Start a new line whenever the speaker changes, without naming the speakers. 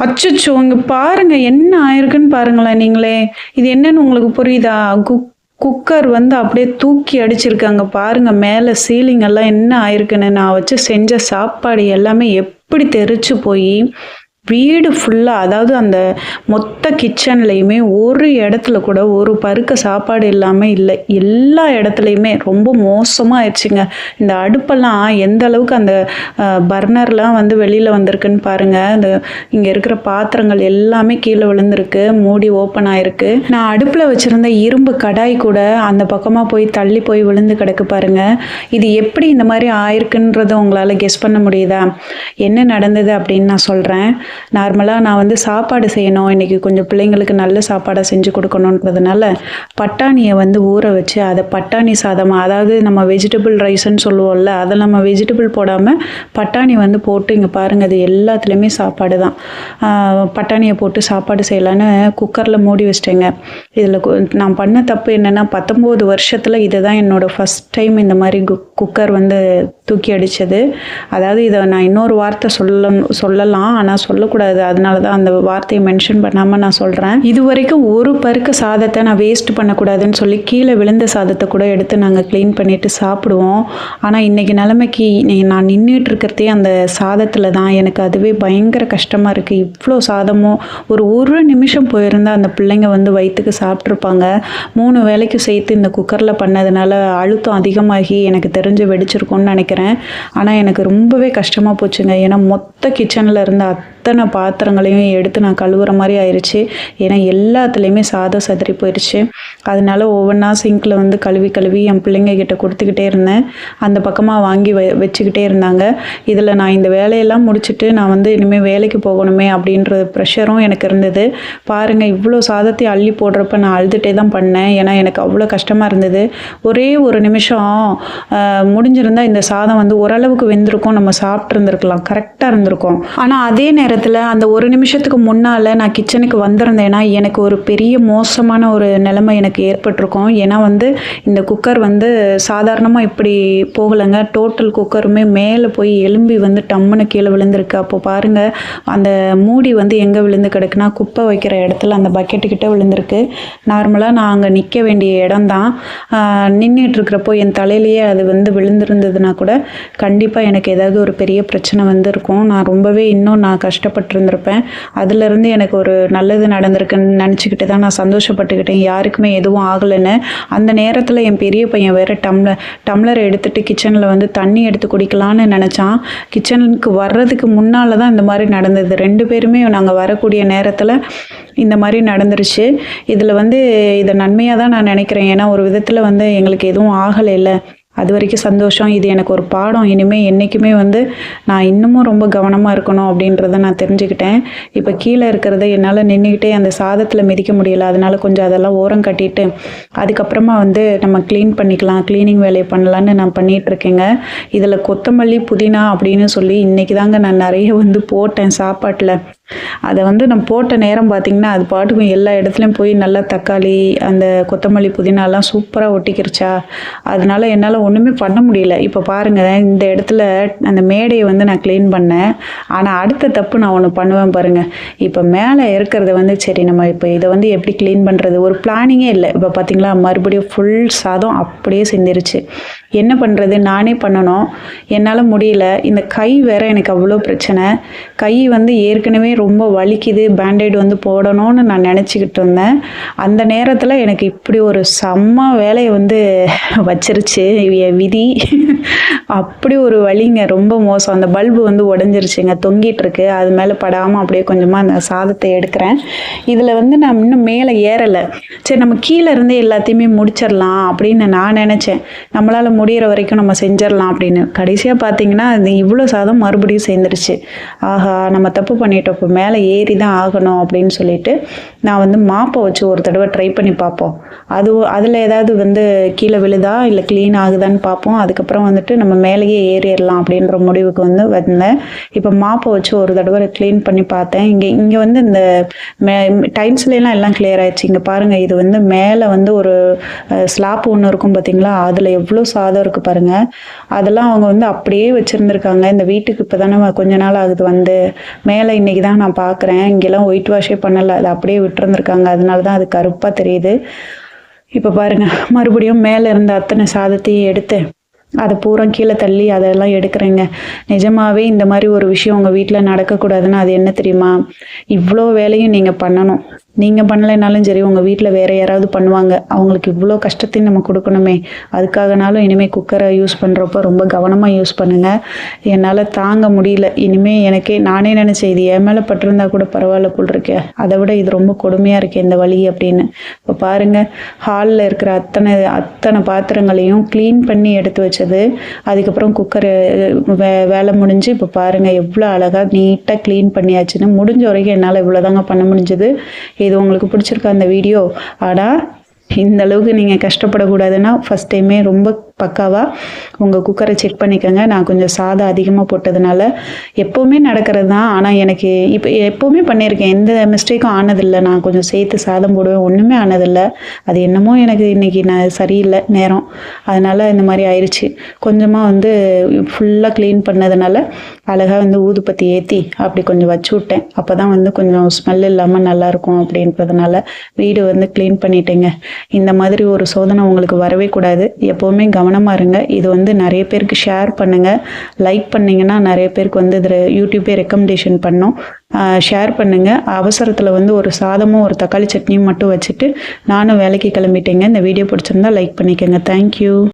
அச்சோ இங்க பாருங்க என்ன ஆயிருக்குன்னு பாருங்களேன் நீங்களே. இது என்னன்னு உங்களுக்கு புரியுதா? குக் குக்கர் வந்து அப்படியே தூக்கி அடிச்சிருக்காங்க பாருங்க மேலே சீலிங் எல்லாம் என்ன ஆயிருக்குன்னு நான் வச்சு செஞ்ச சாப்பாடு எல்லாமே எப்படி தெரிச்சு போய் வீடு ஃபுல்லாக அதாவது அந்த மொத்த கிச்சன்லேயுமே ஒரு இடத்துல கூட ஒரு பருக்க சாப்பாடு இல்லாமல் இல்லை. எல்லா இடத்துலையுமே ரொம்ப மோசமாக ஆயிடுச்சுங்க இந்த அடுப்பெல்லாம் எந்த அளவுக்கு அந்த பர்னர்லாம் வந்து வெளியில் வந்திருக்குன்னு பாருங்கள் அந்த இங்கே இருக்கிற பாத்திரங்கள் எல்லாமே கீழே விழுந்திருக்கு. மூடி ஓப்பன் ஆயிருக்கு. நான் அடுப்பில் வச்சுருந்த இரும்பு கடாய் கூட அந்த பக்கமாக போய் தள்ளி போய் விழுந்து கிடக்கு பாருங்கள் இது எப்படி இந்த மாதிரி ஆயிருக்குன்றதை உங்களால் கெஸ் பண்ண முடியுதா? என்ன நடந்தது அப்படின்னு நான் சொல்கிறேன் நார்மலாக நான் வந்து சாப்பாடு செய்யணும். இன்றைக்கி கொஞ்சம் பிள்ளைங்களுக்கு நல்ல சாப்பாடாக செஞ்சு கொடுக்கணுன்றதுனால பட்டாணியை வந்து ஊற வச்சு அதை பட்டாணி சாதமாக அதாவது நம்ம வெஜிடபிள் ரைஸ்ன்னு சொல்லுவோம்ல அதை நம்ம வெஜிடபிள் போடாமல் பட்டாணி வந்து போட்டு இங்கே பாருங்கள் அது எல்லாத்துலேயுமே சாப்பாடு தான். பட்டாணியை போட்டு சாப்பாடு செய்யலான்னு குக்கரில் மூடி வச்சிட்டேங்க. இதில் நான் பண்ண தப்பு என்னென்னா பத்தொம்போது வருஷத்தில் இதுதான் என்னோடய ஃபஸ்ட் டைம் இந்த மாதிரி குக் குக்கர் வந்து தூக்கி அடித்தது அதாவது இதை நான் இன்னொரு வார்த்தை சொல்ல சொல்லலாம். ஆனால் சொல்லக்கூடாது. அதனால தான் அந்த வார்த்தையை மென்ஷன் பண்ணாமல் நான் சொல்கிறேன் இது வரைக்கும் ஒரு பருக்க சாதத்தை நான் வேஸ்ட் பண்ணக்கூடாதுன்னு சொல்லி கீழே விழுந்த சாதத்தை கூட எடுத்து நாங்கள் க்ளீன் பண்ணிவிட்டு சாப்பிடுவோம். ஆனால் இன்றைக்கி நிலைமைக்கு நீ- நான் நின்றுட்டு இருக்கிறதே அந்த சாதத்தில் தான். எனக்கு அதுவே பயங்கர கஷ்டமாக இருக்குது இவ்வளோ சாதமும் ஒரு ஒரு நிமிஷம் போயிருந்தால் அந்த பிள்ளைங்க வந்து வயிற்றுக்கு சாப்பிட்ருப்பாங்க மூணு வேலைக்கு சேர்த்து இந்த குக்கரில் பண்ணதுனால அழுத்தம் அதிகமாகி எனக்கு தெரிஞ்சு வெடிச்சிருக்கும்னு நினைக்கிறேன். ஆனால் எனக்கு ரொம்பவே கஷ்டமாக போச்சுங்க. ஏன்னா மொத்த கிச்சனில் இருந்த அத்தனை பாத்திரங்களையும் எடுத்து நான் கழுவுற மாதிரி ஆயிடுச்சு ஏன்னா எல்லாத்துலேயுமே சாதம் சதறி போயிடுச்சு அதனால ஒவ்வொன்றா சிங்கில் வந்து கழுவி கழுவி என் பிள்ளைங்க கிட்ட கொடுத்துக்கிட்டே இருந்தேன். அந்த பக்கமாக வாங்கி வ வச்சுக்கிட்டே இருந்தாங்க. இதில் நான் இந்த வேலையெல்லாம் முடிச்சுட்டு நான் வந்து இனிமேல் வேலைக்கு போகணுமே அப்படின்ற ப்ரெஷரும் எனக்கு இருந்தது. பாருங்கள் இவ்வளோ சாதத்தை அள்ளி போடுறப்ப நான் அழுதுகிட்டே தான் பண்ணேன். ஏன்னா எனக்கு அவ்வளோ கஷ்டமாக இருந்தது. ஒரே ஒரு நிமிஷம் முடிஞ்சிருந்தால் இந்த சாதம் வந்து ஓரளவுக்கு வெந்திருக்கும். நம்ம சாப்பிட்ருந்துருக்கலாம் கரெக்டாக இருந்திருக்கும். ஆனால் அதே நேரம் நேரத்தில் அந்த ஒரு நிமிஷத்துக்கு முன்னால் நான் கிச்சனுக்கு வந்திருந்தேன்னா எனக்கு ஒரு பெரிய மோசமான ஒரு நிலைமை எனக்கு ஏற்பட்டிருக்கும். ஏன்னா வந்து இந்த குக்கர் வந்து சாதாரணமாக இப்படி போகலைங்க. டோட்டல் குக்கருமே மேலே போய் எலும்பி வந்து டம்முன்னு கீழே விழுந்திருக்கு. அப்போ பாருங்கள் அந்த மூடி வந்து எங்கே விழுந்து கிடக்குன்னா குப்பை வைக்கிற இடத்துல அந்த பக்கெட்டுக்கிட்ட விழுந்திருக்கு. நார்மலாக நான் அங்கே நிற்க வேண்டிய இடம் தான் என் தலையிலேயே அது வந்து விழுந்திருந்ததுன்னா கூட கண்டிப்பாக எனக்கு ஏதாவது ஒரு பெரிய பிரச்சனை வந்திருக்கும். நான் ரொம்பவே இன்னும் நான் கஷ்டப்பட்டிருந்திருப்பேன். அதுலேருந்து எனக்கு ஒரு நல்லது நடந்திருக்குன்னு நினச்சிக்கிட்டு தான் நான் சந்தோஷப்பட்டுக்கிட்டேன். யாருக்குமே எதுவும் ஆகலைன்னு. அந்த நேரத்தில் என் பெரிய பையன் வேற டம்ளர் டம்ளரை எடுத்துகிட்டு கிச்சனில் வந்து தண்ணி எடுத்து குடிக்கலான்னு நினச்சான். கிச்சனுக்கு வர்றதுக்கு முன்னால் தான் இந்த மாதிரி நடந்தது. ரெண்டு பேருமே நாங்கள் வரக்கூடிய நேரத்தில் இந்த மாதிரி நடந்துருச்சு. இதில் வந்து இதை நன்மையாக தான் நான் நினைக்கிறேன். ஏன்னா ஒரு விதத்தில் வந்து எங்களுக்கு எதுவும் ஆகலை இல்லை அது வரைக்கும் சந்தோஷம். இது எனக்கு ஒரு பாடம். இனிமேல் என்றைக்குமே வந்து நான் இன்னமும் ரொம்ப கவனமாக இருக்கணும் அப்படின்றத நான் தெரிஞ்சுக்கிட்டேன். இப்போ கீழே இருக்கிறத என்னால் நின்றுக்கிட்டே அந்த சாதத்தில் மிதிக்க முடியல. அதனால கொஞ்சம் அதெல்லாம் ஓரம் கட்டிட்டு அதுக்கப்புறமா வந்து நம்ம க்ளீன் பண்ணிக்கலாம். க்ளீனிங் வேலையை பண்ணலான்னு நான் பண்ணிகிட்ருக்கேங்க இதில் கொத்தமல்லி புதினா அப்படின்னு சொல்லி இன்றைக்கி தாங்க நான் நிறைய வந்து போட்டேன் சாப்பாட்டில். அதை வந்து நான் போட்ட நேரம் பார்த்திங்கன்னா அது பாட்டுக்கும் எல்லா இடத்துலையும் போய் நல்லா தக்காளி அந்த கொத்தமல்லி புதினாலாம் சூப்பராக ஒட்டிக்கிருச்சா? அதனால என்னால் ஒன்றுமே பண்ண முடியல. இப்போ பாருங்கள் இந்த இடத்துல அந்த மேடையை வந்து நான் க்ளீன் பண்ணேன். ஆனால் அடுத்த தப்பு நான் ஒன்று பண்ணுவேன் பாருங்கள் இப்போ மேலே இருக்கிறத வந்து சரி நம்ம இப்போ இதை வந்து எப்படி க்ளீன் பண்ணுறது ஒரு பிளானிங்கே இல்லை. இப்போ பார்த்திங்களா மறுபடியும் ஃபுல் சாதம் அப்படியே செஞ்சிருச்சு. என்ன பண்ணுறது நானே பண்ணணும். என்னால் முடியல. இந்த கை வேற எனக்கு அவ்வளோ பிரச்சனை. கை வந்து ஏற்கனவே ரொம்ப வலிக்குது. பேண்டேட் வந்து போடணும்னு நான் நினச்சிக்கிட்டு இருந்தேன். அந்த நேரத்தில் எனக்கு இப்படி ஒரு செம்ம வேலையை வந்து வச்சிருச்சு. என் விதி. அப்படி ஒரு வலிங்க ரொம்ப மோசம். அந்த பல்பு வந்து உடஞ்சிருச்சுங்க தொங்கிட்டு இருக்கு அது மேலே படாமல் அப்படியே கொஞ்சமாக அந்த சாதத்தை எடுக்கிறேன். இதில் வந்து நான் இன்னும் மேலே ஏறலை. சரி நம்ம கீழே இருந்தே எல்லாத்தையுமே முடிச்சிடலாம் அப்படின்னு நான் நினச்சேன். நம்மளால் முடிகிற வரைக்கும் நம்ம செஞ்சிடலாம் அப்படின்னு. கடைசியாக பார்த்தீங்கன்னா அது இவ்வளோ சாதம் மறுபடியும் சேர்ந்துருச்சு. ஆஹா நம்ம தப்பு பண்ணிட்டோம். இப்போ மேலே ஏறி தான் ஆகணும் அப்படின்னு சொல்லிட்டு நான் வந்து மாப்பை வச்சு ஒரு தடவை ட்ரை பண்ணி பார்ப்போம். அது அதில் ஏதாவது வந்து கீழே விழுதா இல்லை க்ளீன் ஆகுதான்னு பார்ப்போம். அதுக்கப்புறம் வந்துட்டு நம்ம மேலேயே ஏறிடலாம் அப்படின்ற முடிவுக்கு வந்து வந்தேன். இப்போ மாப்பை வச்சு ஒரு தடவை க்ளீன் பண்ணி பார்த்தேன். இங்கே இங்கே வந்து இந்த மே டைல்ஸ்லாம் எல்லாம் கிளியர் ஆயிடுச்சு. இங்கே பாருங்கள் இது வந்து மேலே வந்து ஒரு ஸ்லாப் ஒன்று இருக்கும் பார்த்தீங்களா அதில் எவ்வளோ சாதம் இருக்குது பாருங்கள் அதெல்லாம் அவங்க வந்து அப்படியே வச்சுருந்துருக்காங்க. இந்த வீட்டுக்கு இப்போ தானே கொஞ்ச நாள் ஆகுது வந்து. மேலே இன்றைக்கி தான் நான் பார்க்குறேன் இங்கெல்லாம் ஒயிட் வாஷே பண்ணலை. அதை அப்படியே விட்டுருந்துருக்காங்க. அதனால தான் அது கருப்பாக தெரியுது. இப்போ பாருங்கள் மறுபடியும் மேலே இருந்த அத்தனை சாதத்தையும் எடுத்து அதை பூரா கீழே தள்ளி அதெல்லாம் எடுக்கிறேங்க. நிஜமாவே இந்த மாதிரி ஒரு விஷயம் உங்கள் வீட்டில் நடக்கக்கூடாதுன்னா அது என்ன தெரியுமா? இவ்வளோ வேலையும் நீங்கள் பண்ணணும். நீங்கள் பண்ணலைனாலும் சரி உங்கள் வீட்டில் வேறு யாராவது பண்ணுவாங்க. அவங்களுக்கு இவ்வளோ கஷ்டத்தையும் நம்ம கொடுக்கணுமே. அதுக்காகனாலும் இனிமேல் குக்கரை யூஸ் பண்ணுறப்ப ரொம்ப கவனமாக யூஸ் பண்ணுங்கள் என்னால் தாங்க முடியல. இனிமேல் எனக்கே நானே நினச்சேன் இது என் மேலே பட்டிருந்தா கூட பரவாயில்ல போல் இருக்கேன் அதை விட இது ரொம்ப கொடுமையாக இருக்கே இந்த வழி அப்படின்னு. இப்போ பாருங்கள் ஹாலில் இருக்கிற அத்தனை அத்தனை பாத்திரங்களையும் க்ளீன் பண்ணி எடுத்து வச்சது. அதுக்கப்புறம் குக்கர் வே வேலை முடிஞ்சு இப்போ பாருங்கள் எவ்வளோ அழகாக நீட்டாக க்ளீன் பண்ணியாச்சுன்னு முடிஞ்ச வரைக்கும் என்னால் இவ்வளோதாங்க பண்ண முடிஞ்சது. இது உங்களுக்கு பிடிச்சிருக்கா அந்த வீடியோ? ஆனால் இந்த அளவுக்கு நீங்கள் கஷ்டப்படக்கூடாதுன்னா ஃபஸ்ட் டைமே ரொம்ப பக்காவாக உங்கள் குக்கரை செக் பண்ணிக்கோங்க. நான் கொஞ்சம் சாதம் அதிகமாக போட்டதுனால எப்போவுமே நடக்கிறது தான் ஆனால் எனக்கு இப்போ எப்போவுமே பண்ணியிருக்கேன். எந்த மிஸ்டேக்கும் ஆனதில்லை. நான் கொஞ்சம் சேர்த்து சாதம் போடுவேன். ஒன்றுமே ஆனதில்லை. அது என்னமோ எனக்கு இன்றைக்கி நான் சரியில்லை நேரம். அதனால் இந்த மாதிரி ஆயிடுச்சு கொஞ்சமாக வந்து ஃபுல்லாக க்ளீன் பண்ணதுனால அழகாக வந்து ஊதுபத்தி ஏற்றி அப்படி கொஞ்சம் வச்சு விட்டேன். அப்போ தான் வந்து கொஞ்சம் ஸ்மெல் இல்லாமல் நல்லாயிருக்கும் அப்படின்றதுனால வீடு வந்து க்ளீன் பண்ணிட்டேங்க. இந்த மாதிரி ஒரு சோதனை உங்களுக்கு வரவே கூடாது. எப்போவுமே கவனம் கவனமாக இருங்க. இது வந்து நிறைய பேருக்கு ஷேர் பண்ணுங்கள் லைக் பண்ணிங்கன்னா நிறைய பேருக்கு வந்து இதில் யூடியூப்பே ரெக்கமெண்டேஷன் பண்ணோம். ஷேர் பண்ணுங்கள் அவசரத்தில் வந்து ஒரு சாதமும் ஒரு தக்காளி சட்னியும் மட்டும் வச்சுட்டு நானும் வேலைக்கு கிளம்பிட்டேங்க. இந்த வீடியோ பிடிச்சிருந்தா லைக் பண்ணிக்கோங்க. தேங்க்யூ